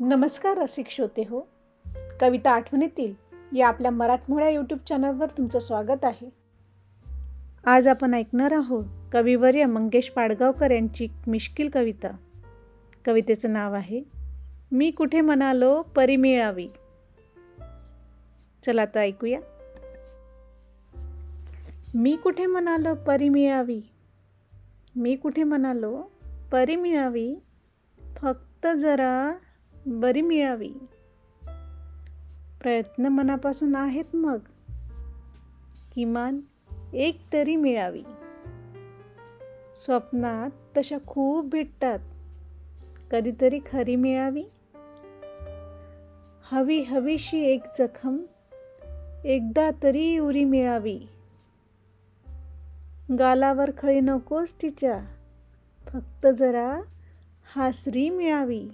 नमस्कार रसिक श्रोते हो. कविता आठवणीतील या आपल्या मराठमोळ्या यूट्यूब चॅनलवर तुमचं स्वागत आहे. आज आपण ऐकणार आहोत कविवर्य मंगेश पाडगावकर यांची मिश्किल कविता. कवितेचं नाव आहे मी कुठे म्हणालो परी मिळावी. चला आता ऐकूया. मी कुठे म्हणालो परी मिळावी? मी कुठे म्हणालो परी मिळावी? फक्त जरा बरी मिळावी. प्रयत्न मनापासून आहेत मग. किमान एक तरी मिळावी. स्वप्नात तशा खूप भेटतात. कधीतरी खरी मिळावी. हवी हवीशी एक जखम एकदा तरी उरी मिळावी. गालावर खळी नकोस तिच्या फक्त जरा हासरी मिळावी.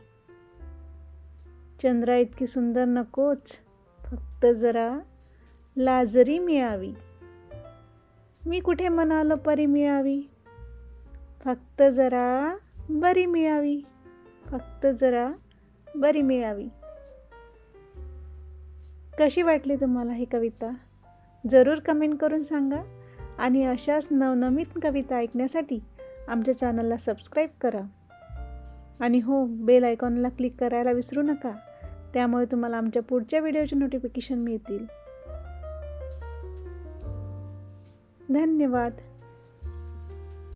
चंद्रा इतकी सुंदर नकोच. फक्त जरा लाजरी मिळावी. मी कुठे म्हणालो परी मिळावी? फक्त जरा बरी मिळावी. फक्त जरा बरी मिळावी. कशी वाटली तुम्हाला ही कविता? जरूर कमेंट करून सांगा. आणि अशाच नवनवीन कविता ऐकण्यासाठी आमच्या चॅनलला सबस्क्राईब करा. आणि हो बेल आयकॉनला क्लिक करायला विसरू नका. त्यामुळे तुम्हाला आमच्या पुढच्या व्हिडिओचे नोटिफिकेशन मिळतील. धन्यवाद.